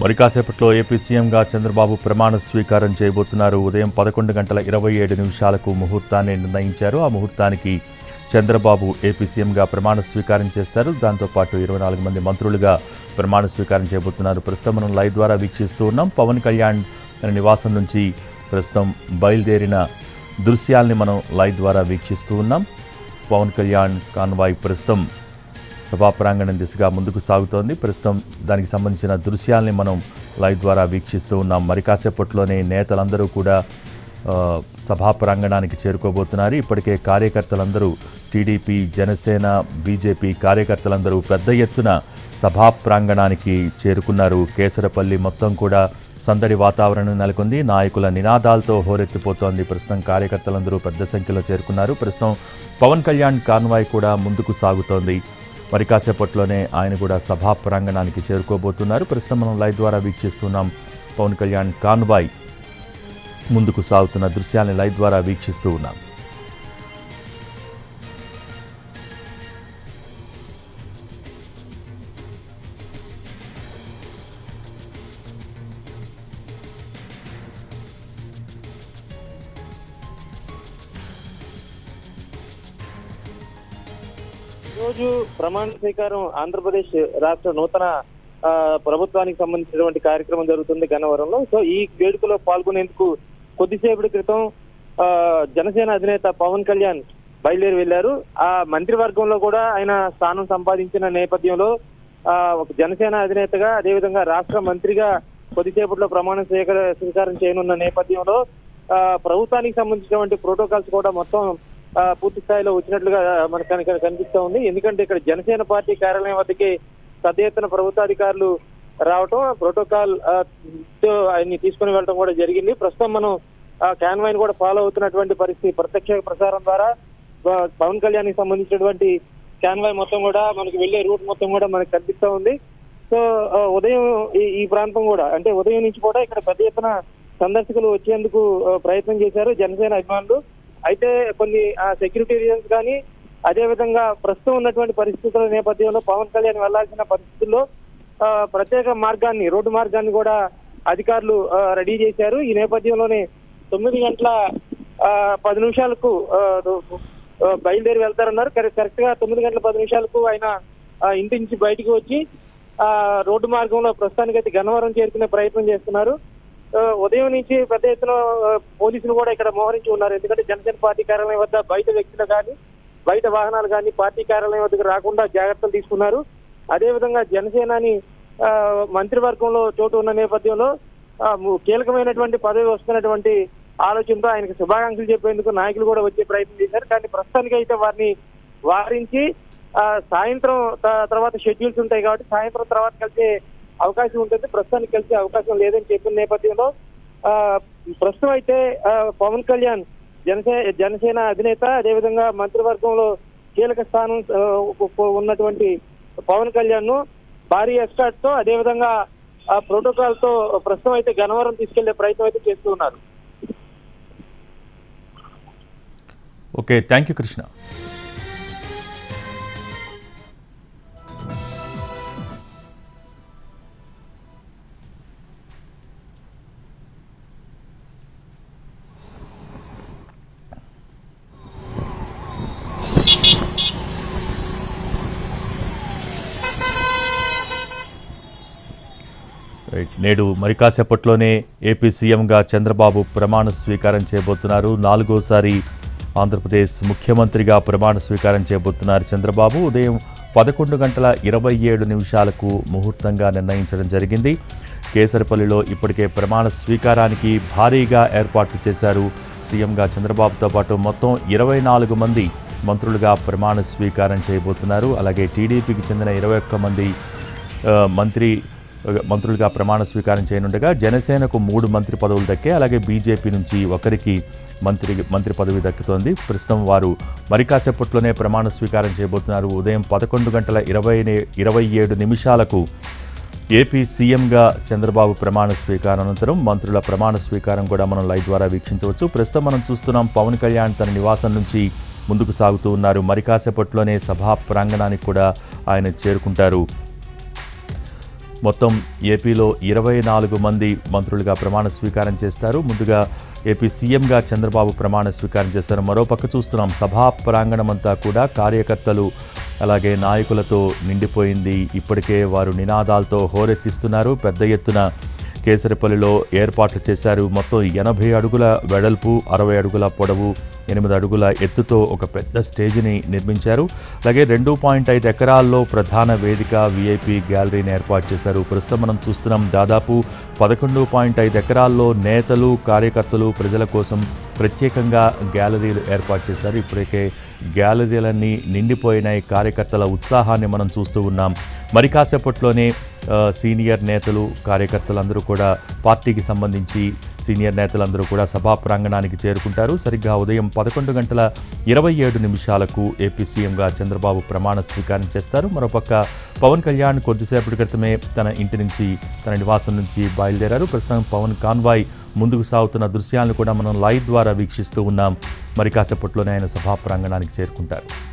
మరి కాసేపట్లో ఏపీ సీఎంగా చంద్రబాబు ప్రమాణ స్వీకారం చేయబోతున్నారు. ఉదయం పదకొండు గంటల ఇరవై ఏడు నిమిషాలకు ముహూర్తాన్ని నిర్ణయించారు. ఆ ముహూర్తానికి చంద్రబాబు ఏపీ సీఎంగా ప్రమాణ స్వీకారం చేస్తారు. దాంతోపాటు ఇరవై నాలుగు మంది మంత్రులుగా ప్రమాణ స్వీకారం చేయబోతున్నారు. ప్రస్తుతం మనం లైవ్ ద్వారా వీక్షిస్తూ ఉన్నాం. పవన్ కళ్యాణ్ తన నివాసం నుంచి ప్రస్తుతం బయలుదేరిన దృశ్యాల్ని మనం లైవ్ ద్వారా వీక్షిస్తూ ఉన్నాం. పవన్ కళ్యాణ్ కాన్వాయ్ ప్రస్తుతం సభా ప్రాంగణం దిశగా ముందుకు సాగుతోంది. ప్రస్తుతం దానికి సంబంధించిన దృశ్యాల్ని మనం లైవ్ ద్వారా వీక్షిస్తూ ఉన్నాం. మరి కాసేపట్లోనే నేతలందరూ కూడా సభా ప్రాంగణానికి చేరుకోబోతున్నారు. ఇప్పటికే కార్యకర్తలందరూ టీడీపీ జనసేన బీజేపీ కార్యకర్తలందరూ పెద్ద ఎత్తున సభా ప్రాంగణానికి చేరుకున్నారు. కేసరపల్లి మొత్తం కూడా సందడి వాతావరణం నెలకొంది. నాయకుల నినాదాలతో హోరెత్తిపోతోంది. ప్రస్తుతం కార్యకర్తలందరూ పెద్ద సంఖ్యలో చేరుకున్నారు. ప్రస్తుతం పవన్ కళ్యాణ్ కాన్వాయ్ కూడా ముందుకు సాగుతోంది. మరి కాసేపట్లోనే ఆయన కూడా సభా ప్రాంగణానికి చేరుకోబోతున్నారు. ప్రస్తుతం మనం లైవ్ ద్వారా వీక్షిస్తున్నాం పవన్ కళ్యాణ్ కాన్వాయ్ ముందుకు సాగుతున్న దృశ్యాన్ని లైవ్ ద్వారా వీక్షిస్తూ ఉన్నాం. రోజు ప్రమాణ స్వీకారం ఆంధ్రప్రదేశ్ రాష్ట్ర నూతన ఆ, ప్రభుత్వానికి సంబంధించినటువంటి కార్యక్రమం జరుగుతుంది గన్నవరంలో. సో ఈ వేడుకలో పాల్గొనేందుకు కొద్దిసేపటి క్రితం ఆ, జనసేన అధినేత పవన్ కళ్యాణ్ బయలుదేరి వెళ్ళారు ఆ మంత్రివర్గంలో కూడా ఆయన స్థానం సంపాదించిన నేపథ్యంలో ఆ, ఒక జనసేన అధినేతగా అదేవిధంగా రాష్ట్ర మంత్రిగా కొద్దిసేపట్లో ప్రమాణ స్వీకార స్వీకారం చేయనున్న నేపథ్యంలో ఆ, ప్రభుత్వానికి సంబంధించినటువంటి ప్రోటోకాల్స్ కూడా మొత్తం పూర్తి స్థాయిలో వచ్చినట్లుగా మనకు కనుక కనిపిస్తా ఉంది. ఎందుకంటే ఇక్కడ జనసేన పార్టీ కార్యాలయం వద్దకి పెద్ద ఎత్తున ప్రభుత్వాధికారులు రావటం ప్రోటోకాల్తో ఆయన్ని తీసుకుని వెళ్ళడం కూడా జరిగింది. ప్రస్తుతం మనం ఆ కాన్వాయ్ కూడా ఫాలో అవుతున్నటువంటి పరిస్థితి ప్రత్యక్ష ప్రసారం ద్వారా పవన్ కళ్యాణ్కి సంబంధించినటువంటి కాన్వాయ్ మొత్తం కూడా మనకి వెళ్ళే రూట్ మొత్తం కూడా మనకు కనిపిస్తా ఉంది. సో ఉదయం ఈ- ఈ ప్రాంతం కూడా అంటే ఉదయం నుంచి కూడా ఇక్కడ పెద్ద ఎత్తున సందర్శకులు వచ్చేందుకు ప్రయత్నం చేశారు జనసేన అభిమానులు. అయితే కొన్ని సెక్యూరిటీ రీజన్స్ కానీ అదే విధంగా ప్రస్తుతం ఉన్నటువంటి పరిస్థితుల నేపథ్యంలో పవన్ కళ్యాణ్ వెళ్ళాల్సిన పరిస్థితుల్లో ఆ, ప్రత్యేక మార్గాన్ని రోడ్డు మార్గాన్ని కూడా అధికారులు రెడీ చేశారు. ఈ నేపథ్యంలోనే తొమ్మిది గంటల ఆ, పది నిమిషాలకు బయలుదేరి వెళ్తారన్నారు. కరెక్ట్గా తొమ్మిది గంటల పది నిమిషాలకు ఆయన ఇంటి నుంచి బయటికి వచ్చి ఆ రోడ్డు మార్గంలో ప్రస్తుతానికైతే గన్నవరం చేరుకునే ప్రయత్నం చేస్తున్నారు. ఉదయం నుంచి పెద్ద ఎత్తున పోలీసులు కూడా ఇక్కడ మోహరించి ఉన్నారు. ఎందుకంటే జనసేన పార్టీ కార్యాలయం వద్ద బయట వ్యక్తులు కానీ బయట వాహనాలు కానీ పార్టీ కార్యాలయం వద్దకు రాకుండా జాగ్రత్తలు తీసుకున్నారు. అదే విధంగా జనసేనాని ఆ, మంత్రివర్గంలో చోటు ఉన్న నేపథ్యంలో కీలకమైనటువంటి పదవి వస్తున్నటువంటి ఆలోచనతో ఆయనకు శుభాకాంక్షలు చెప్పేందుకు నాయకులు కూడా వచ్చే ప్రయత్నం చేశారు. కానీ ప్రస్తుతానికి అయితే వారిని వారించి సాయంత్రం త- తర్వాత షెడ్యూల్స్ ఉంటాయి కాబట్టి సాయంత్రం తర్వాత కలిసే అవకాశం ఉంటుంది. ప్రస్తుతానికి కలిసే అవకాశం లేదని చెప్పిన నేపథ్యంలో ప్రస్తుతం అయితే పవన్ కళ్యాణ్ జనసే జనసేన అధినేత అదేవిధంగా మంత్రివర్గంలో కీలక స్థానం ఉన్నటువంటి పవన్ కళ్యాణ్ను భారీ ఎస్కాట్తో అదేవిధంగా ఆ ప్రోటోకాల్తో ప్రస్తుతం అయితే గన్నవరం తీసుకెళ్ళే ప్రయత్నం అయితే చేస్తూ ఉన్నారు. Okay thank you Krishna. నేడు మరి కాసేపట్లోనే ఏపీ సీఎంగా చంద్రబాబు ప్రమాణ స్వీకారం చేయబోతున్నారు. నాలుగోసారి ఆంధ్రప్రదేశ్ ముఖ్యమంత్రిగా ప్రమాణ స్వీకారం చేయబోతున్నారు చంద్రబాబు. ఉదయం పదకొండు గంటల ఇరవై ఏడు నిమిషాలకు ముహూర్తంగా నిర్ణయించడం జరిగింది. కేసరపల్లిలో ఇప్పటికే ప్రమాణ స్వీకారానికి భారీగా ఏర్పాట్లు చేశారు సీఎంగా చంద్రబాబుతో పాటు మొత్తం ఇరవై నాలుగు మంది మంత్రులుగా ప్రమాణ స్వీకారం చేయబోతున్నారు. అలాగే టీడీపీకి చెందిన ఇరవై ఒక్క మంది మంత్రి మంత్రులుగా ప్రమాణ స్వీకారం చేయనుండగా జనసేనకు మూడు మంత్రి పదవులు దక్కే అలాగే బీజేపీ నుంచి ఒకరికి మంత్రి మంత్రి పదవి దక్కుతోంది. ప్రస్తుతం వారు మరి కాసేపట్లోనే ప్రమాణ స్వీకారం చేయబోతున్నారు. ఉదయం పదకొండు గంటల ఇరవై ఇరవై ఏడు నిమిషాలకు ఏపీ సీఎంగా చంద్రబాబు ప్రమాణ స్వీకారం అనంతరం మంత్రుల ప్రమాణ స్వీకారం కూడా మనం లైవ్ ద్వారా వీక్షించవచ్చు. ప్రస్తుతం మనం చూస్తున్నాం పవన్ కళ్యాణ్ తన నివాసం నుంచి ముందుకు సాగుతూ ఉన్నారు. మరి కాసేపట్లోనే సభా ప్రాంగణానికి కూడా ఆయన చేరుకుంటారు. మొత్తం ఏపీలో ఇరవై నాలుగు మంది మంత్రులుగా ప్రమాణ స్వీకారం చేస్తారు. ముందుగా ఏపీ సీఎంగా చంద్రబాబు ప్రమాణ స్వీకారం చేస్తారు. మరోపక్క చూస్తున్నాం సభా ప్రాంగణమంతా కూడా కార్యకర్తలు అలాగే నాయకులతో నిండిపోయింది. ఇప్పటికే వారు నినాదాలతో హోరెత్తిస్తున్నారు. పెద్ద ఎత్తున కేసరిపల్లిలో ఏర్పాట్లు చేశారు. మొత్తం ఎనభై అడుగుల వెడల్పు అరవై అడుగుల పొడవు ఎనిమిది అడుగుల ఎత్తుతో ఒక పెద్ద స్టేజిని నిర్మించారు. అలాగే రెండు పాయింట్ ఐదు ఎకరాల్లో ప్రధాన వేదిక విఐపి గ్యాలరీని ఏర్పాటు చేశారు. ప్రస్తుతం మనం చూస్తున్నాం దాదాపు పదకొండు పాయింట్ ఐదు ఎకరాల్లో నేతలు కార్యకర్తలు ప్రజల కోసం ప్రత్యేకంగా గ్యాలరీలు ఏర్పాటు చేశారు. ఇప్పటికే గ్యాలరీలన్నీ నిండిపోయినాయి. కార్యకర్తల ఉత్సాహాన్ని మనం చూస్తూ ఉన్నాం. మరి కాసేపట్లోనే సీనియర్ నేతలు కార్యకర్తలందరూ కూడా పార్టీకి సంబంధించి సీనియర్ నేతలందరూ కూడా సభా ప్రాంగణానికి చేరుకుంటారు. సరిగ్గా ఉదయం పదకొండు గంటల ఇరవై ఏడు నిమిషాలకు ఏపీ సీఎంగా చంద్రబాబు ప్రమాణ స్వీకారం చేస్తారు. మరోపక్క పవన్ కళ్యాణ్ కొద్దిసేపటి క్రితమే తన ఇంటి నుంచి తన నివాసం నుంచి బయలుదేరారు. ప్రస్తుతం పవన్ కాన్వాయ్ ముందుకు సాగుతున్న దృశ్యాలను కూడా మనం లైవ్ ద్వారా వీక్షిస్తూ ఉన్నాం. మరి కాసేపట్లోనే ఆయన సభా ప్రాంగణానికి చేరుకుంటారు.